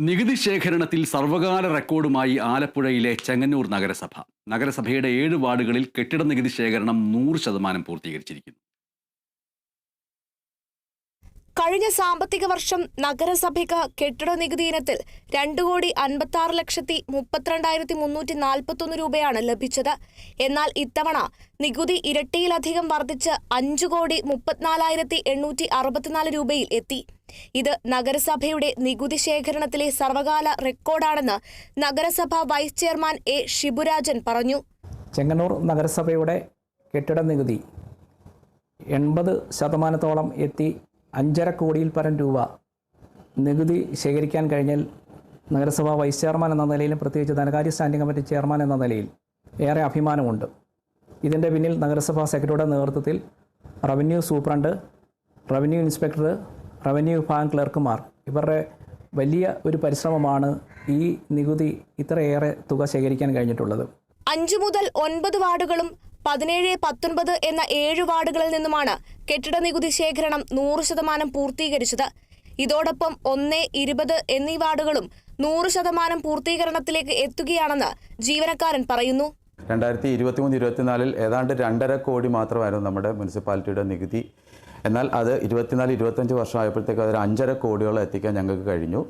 നികുതി ശേഖരണത്തിൽ സർവകാല റെക്കോർഡുമായി ആലപ്പുഴയിലെ ചെങ്ങന്നൂർ നഗരസഭ. നഗരസഭയുടെ ഏഴ് വാർഡുകളിൽ കെട്ടിട നികുതി ശേഖരണം നൂറ് ശതമാനം പൂർത്തീകരിച്ചിരിക്കുന്നു. കഴിഞ്ഞ സാമ്പത്തിക വർഷം നഗരസഭയ്ക്ക് കെട്ടിട നികുതി ഇനത്തിൽ രണ്ടു കോടി അൻപത്തി ആറ് ലക്ഷത്തി മുപ്പത്തിരണ്ടായിരത്തി മുന്നൂറ്റി നാൽപ്പത്തൊന്ന് രൂപയാണ് ലഭിച്ചത്. എന്നാൽ ഇത്തവണ നികുതി ഇരട്ടിയിലധികം വർദ്ധിച്ച് അഞ്ചു കോടി മുപ്പത്തിനാലായിരത്തി എണ്ണൂറ്റി അറുപത്തിനാല് രൂപയിൽ എത്തി. ഇത് നഗരസഭയുടെ നികുതി ശേഖരണത്തിലെ സർവകാല റെക്കോർഡാണെന്ന് നഗരസഭ വൈസ് ചെയർമാൻ എ ഷിബുരാജൻ പറഞ്ഞു. ചെങ്ങന്നൂർ നഗരസഭയുടെ കെട്ടിട നികുതി എൺപത് ശതമാനത്തോളം എത്തി അഞ്ചര കോടിയിൽ പരം രൂപ നികുതി ശേഖരിക്കാൻ കഴിഞ്ഞാൽ നഗരസഭാ വൈസ് ചെയർമാൻ എന്ന നിലയിലും പ്രത്യേകിച്ച് ധനകാര്യ സ്റ്റാൻഡിംഗ് കമ്മിറ്റി ചെയർമാൻ എന്ന നിലയിൽ ഏറെ അഭിമാനമുണ്ട്. ഇതിന്റെ പിന്നിൽ നഗരസഭാ സെക്രട്ടറിയുടെ നേതൃത്വത്തിൽ revenue superintendent revenue inspector revenue വിഭാഗം ക്ലർക്കുമാർ. ഇവരുടെ വലിയ ഒരു പരിശ്രമമാണ് ഈ നികുതി ഇത്രയേറെ തുക ശേഖരിക്കാൻ കഴിഞ്ഞിട്ടുള്ളത്. അഞ്ചു മുതൽ ഒൻപത് വാർഡുകളും പതിനേഴ് പത്തൊൻപത് എന്ന ഏഴ് വാർഡുകളിൽ നിന്നുമാണ് കെട്ടിട നികുതി ശേഖരണം നൂറ് ശതമാനം പൂർത്തീകരിച്ചത്. ഇതോടൊപ്പം ഒന്ന് ഇരുപത് എന്നീ വാർഡുകളും നൂറ് ശതമാനം പൂർത്തീകരണത്തിലേക്ക് എത്തുകയാണെന്ന് ജീവനക്കാരൻ പറയുന്നു. രണ്ടായിരത്തി ഇരുപത്തി മൂന്ന് ഇരുപത്തിനാലിൽ ഏതാണ്ട് രണ്ടര കോടി മാത്രമായിരുന്നു നമ്മുടെ മുനിസിപ്പാലിറ്റിയുടെ നികുതി. എന്നാൽ അത് ഇരുപത്തിനാല് ഇരുപത്തഞ്ച് വർഷമായപ്പോഴത്തേക്ക് അതൊരു അഞ്ചര കോടിയോളം എത്തിക്കാൻ ഞങ്ങൾക്ക് കഴിഞ്ഞു.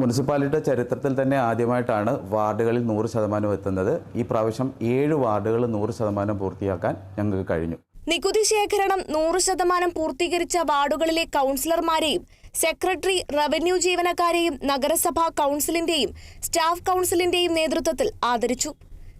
മുനിസിപ്പാലിറ്റിയുടെ ചരിത്രത്തിൽ തന്നെ ആദ്യമായിട്ടാണ് വാർഡുകളിൽ നൂറ് ശതമാനം എത്തുന്നത്. ഈ പ്രാവശ്യം ഏഴ് വാർഡുകൾ നൂറ് ശതമാനം പൂർത്തിയാക്കാൻ ഞങ്ങൾക്ക് കഴിഞ്ഞു. നികുതി ശേഖരണം നൂറ് ശതമാനം പൂർത്തീകരിച്ച വാർഡുകളിലെ കൗൺസിലർമാരെയും സെക്രട്ടറി റവന്യൂ ജീവനക്കാരെയും നഗരസഭാ കൗൺസിലിന്റെയും സ്റ്റാഫ് കൗൺസിലിന്റെയും നേതൃത്വത്തിൽ ആദരിച്ചു.